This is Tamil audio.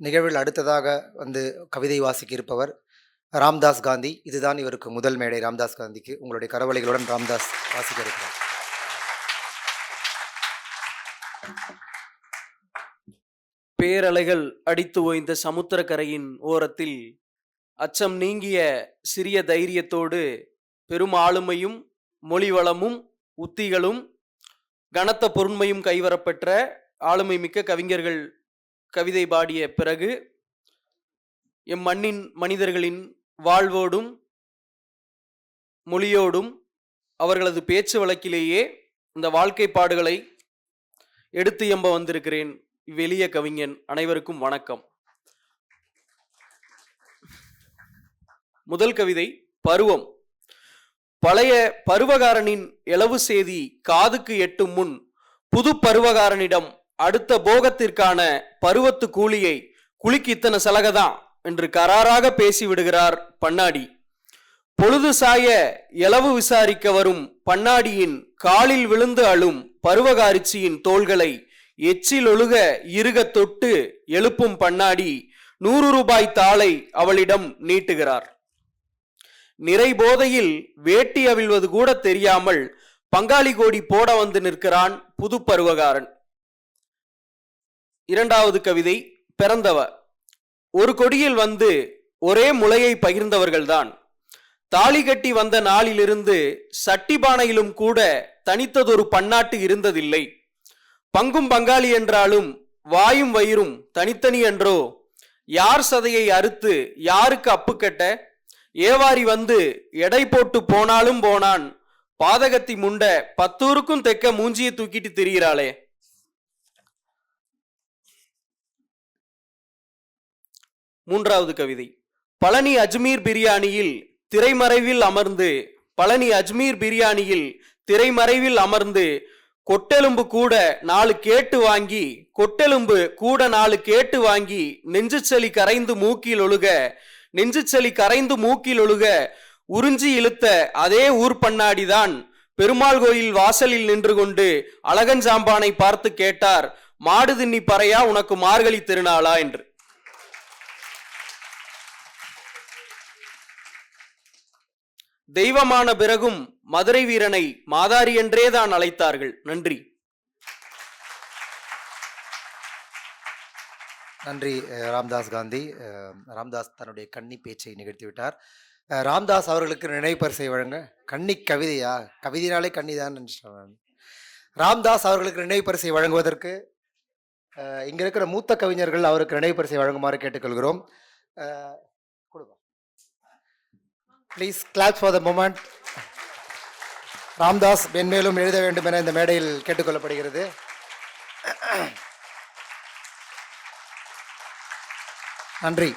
நிகழ்வில் அடுத்ததாக வந்து கவிதை வாசிக்க இருப்பவர் ராம்தாஸ் காந்தி. இதுதான் இவருக்கு முதல் மேடை ராம்தாஸ் காந்திக்கு. உங்களுடைய கரவலைகளுடன் ராம்தாஸ் வாசிக்க இருக்கிறார் பேரலைகள் அடித்து ஓய்ந்த சமுத்திரக்கரையின் ஓரத்தில் அச்சம் நீங்கிய சிறிய தைரியத்தோடு பெரும் ஆளுமையும் மொழி வளமும் உத்திகளும் கனத்த பொருண்மையும் கைவரப்பெற்ற ஆளுமை மிக்க கவிஞர்கள் கவிதை பாடிய பிறகு எம் மண்ணின் மனிதர்களின் வாழ்வோடும் மொழியோடும் அவர்களது பேச்சு வழக்கிலேயே இந்த வாழ்க்கை பாடுகளை எடுத்து எம்ப வந்திருக்கிறேன். இவ்வெளிய கவிஞன் அனைவருக்கும் வணக்கம். முதல் கவிதை பருவம். பழைய பருவகாரனின் இளவு செய்தி காதுக்கு எட்டும் முன் புது பருவகாரனிடம் அடுத்த போகத்திற்கான பருவத்து கூலியை குளிக்கு இத்தனை சலகதான் என்று கராராக பேசி விடுகிறார் பண்ணாடி. பொழுது சாய இளவு விசாரிக்க வரும் பண்ணாடியின் காலில் விழுந்து அழும் பருவகாரிச்சியின் தோள்களை எச்சில் ஒழுக இருக தொட்டு எழுப்பும் பண்ணாடி நூறு ரூபாய் தாளை அவளிடம் நீட்டுகிறார். நிறை போதையில் வேட்டி அவிழ்வது கூட தெரியாமல் பங்காளி கோடி போட வந்து நிற்கிறான் புது பருவகாரன். இரண்டாவது கவிதை பிறந்தவ ஒரு கொடியில் வந்து ஒரே முளையை பகிர்ந்தவர்கள்தான். தாலி கட்டி வந்த நாளிலிருந்து சட்டிபானையிலும் கூட தனித்ததொரு பன்னாட்டு இருந்ததில்லை. பங்கும் பங்காளி என்றாலும் வாயும் வயிறும் தனித்தனி என்றோ யார் சதையை அறுத்து யாருக்கு அப்பு கட்ட? ஏவாரி வந்து எடை போட்டு போனாலும் போனான் பாதகத்தி முண்ட பத்தூருக்கும் தெக்க மூஞ்சியை தூக்கிட்டு திரிகிறாளே. மூன்றாவது கவிதை. பழனி அஜ்மீர் பிரியாணியில் திரைமறைவில் அமர்ந்து பழனி அஜ்மீர் பிரியாணியில் திரைமறைவில் அமர்ந்து கொட்டெலும்பு கூட நாலு கேட்டு வாங்கி கொட்டெலும்பு கூட நாலு கேட்டு வாங்கி நெஞ்சுச்சளி கரைந்து மூக்கில் ஒழுக நெஞ்சுச்சளி கரைந்து மூக்கில் ஒழுக உறிஞ்சி இழுத்த அதே ஊர் பண்ணாடிதான் பெருமாள் கோயில் வாசலில் நின்று கொண்டு அழகஞ்சாம்பானை பார்த்து கேட்டார் மாடு தின்னி பறையா உனக்கு மார்கழி திருநாளா? என்று. தெய்வமான பிறகும் மதுரை வீரனை மாதாரி என்றே தான் அழைத்தார்கள். நன்றி. நன்றி ராம்தாஸ் காந்தி. ராம்தாஸ் தன்னுடைய கன்னி பேச்சை நிகழ்த்திவிட்டார் ராம்தாஸ் அவர்களுக்கு நினைவு பரிசை வழங்க கன்னி கவிதையா? கவிதைனாலே கன்னி தான் நினைச்சிட்டேன் ராம்தாஸ் அவர்களுக்கு நினைவு பரிசை வழங்குவதற்கு இங்கே இருக்கிற மூத்த கவிஞர்கள் அவருக்கு நினைவு பரிசை வழங்குமாறு கேட்டுக்கொள்கிறோம். Please clap for the moment Ramdas மென்மேலும் எழுத வேண்டும் என இந்த மேடையில் கேட்டுக்கொள்ளப்படுகிறது. நன்றி.